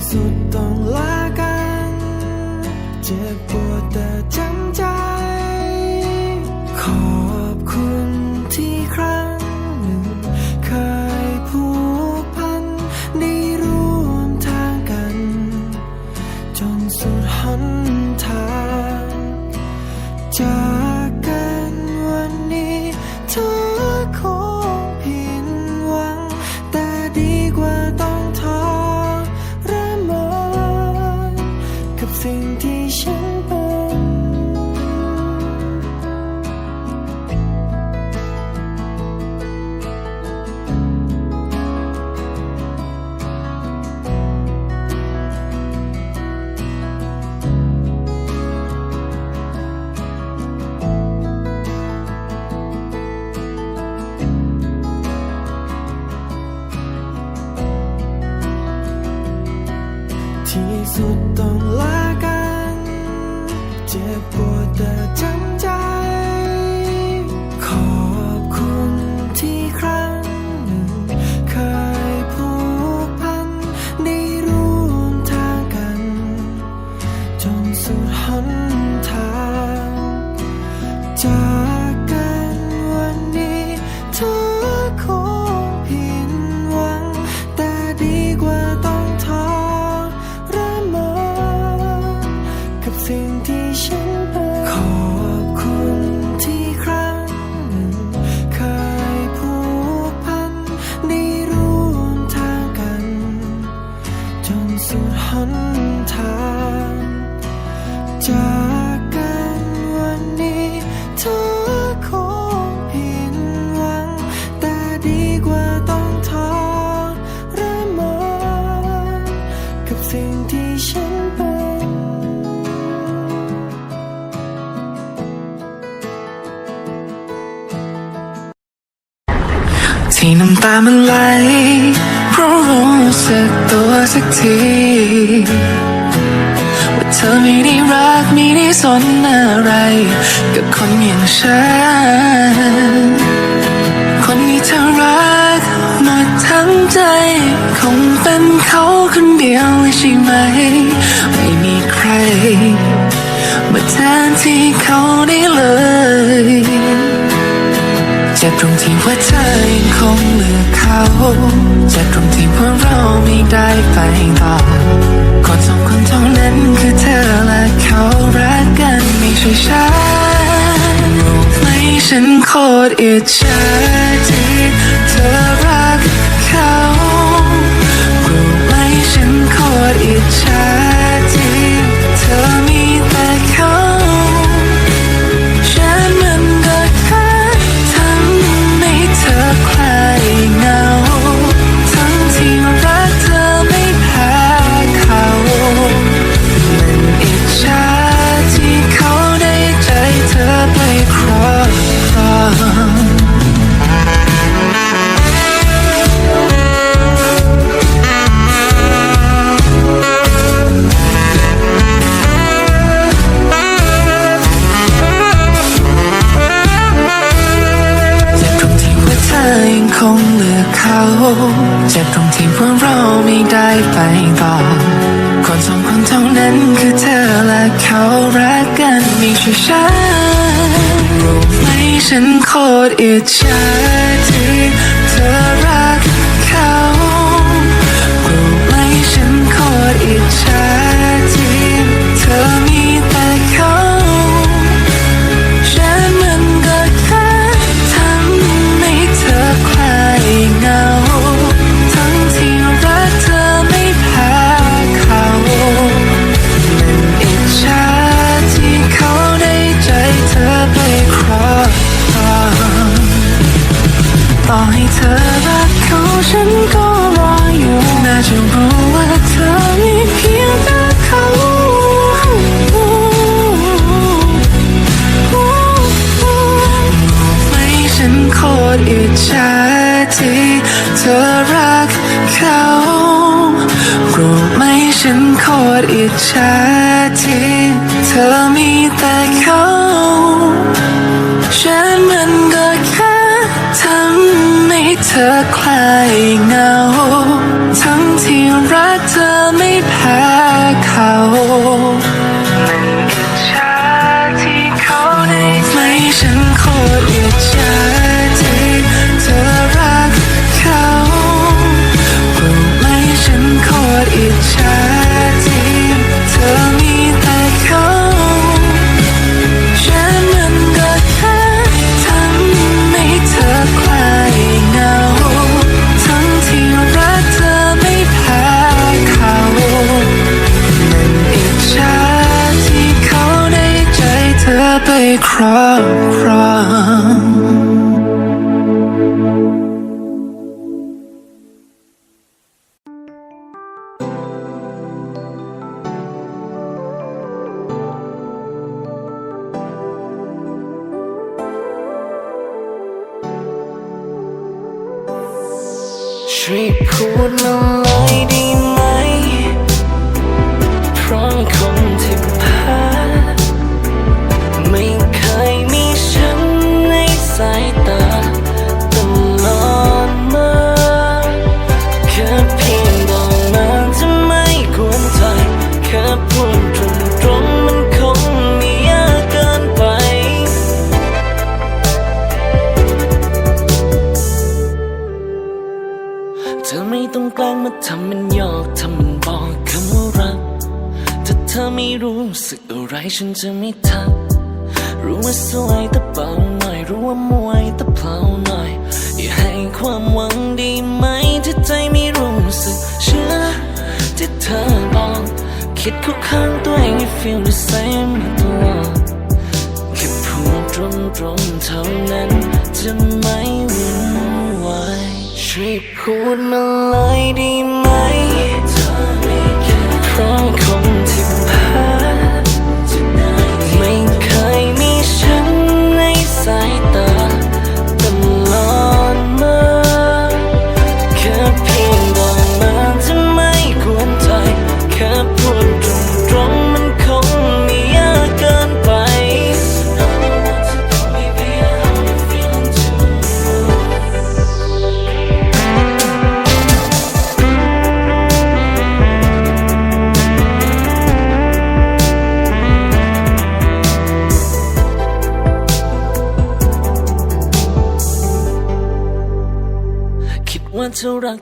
ที่สุดต้องลากัน เจ็บปวดแต่จำใจ ขอบคุณที่ครั้งำตามันไหลเพราะรู้สึกตัวสักทีว่าเธอไม่ได้รักไม่ได้สนอะไร กับคนอย่างฉัน คนที่เธอรักหมดทั้งใจ คงเป็นเขาคนเดียวใช่ไหม ไม่มีใครมาแทนที่เขาได้เลยเจ็บตรงที่ว่าเธอยังคง เลือกเขาจะตรงที่พวกเราไม่ได้ไปต่อคนสองคนเท่านั้นคือเธอและเขารักกันไม่ใช่ฉันรู้ไหมฉันโคตรอิจฉาที่เธอ เจ็บตรงที่พวกเราไม่ได้ไปต่อ คนสองคนเท่านั้นคือเธอและเขารักกันไม่ใช่ฉันรู้ไหมฉันโคตรอิจฉาที่เธอรัก อมีแต่เขา ฉันมันก็แค่ทำให้เธอคลายเหงา ค เบาหน่อยรู้ว่ามวยแต่เพลาหน่อยอย่าให้ความหวังดีไหมถ้าใจไม่รู้สึกเชื่อที่เธอบอกคิดคุกข้างตัวเองให้ feel the same ตลอดแค่พูดตรงๆเท่านั้นจะไม่วุ่นวายช่วยพูดมาเลยด้ไหมเพราะ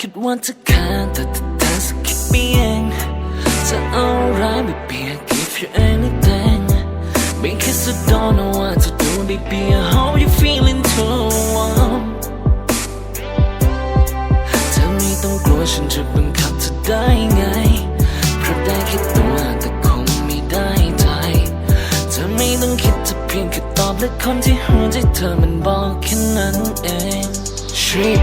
คิดว่าเธอแค่แต่เธอสะคิดไปเองจะเอาร้าย baby I give you anything because I don't know what to do baby how you feeling too warm เธอไม่ต้องกลัวฉันจะบังคับเธอได้ไงเพราะได้แค่ตัวแต่คงไม่ได้ใจเธอไม่ต้องคิดจะเพียงแค่ตอบและคนที่หัวใจเธอมันบอกแค่นั้นเองช่วย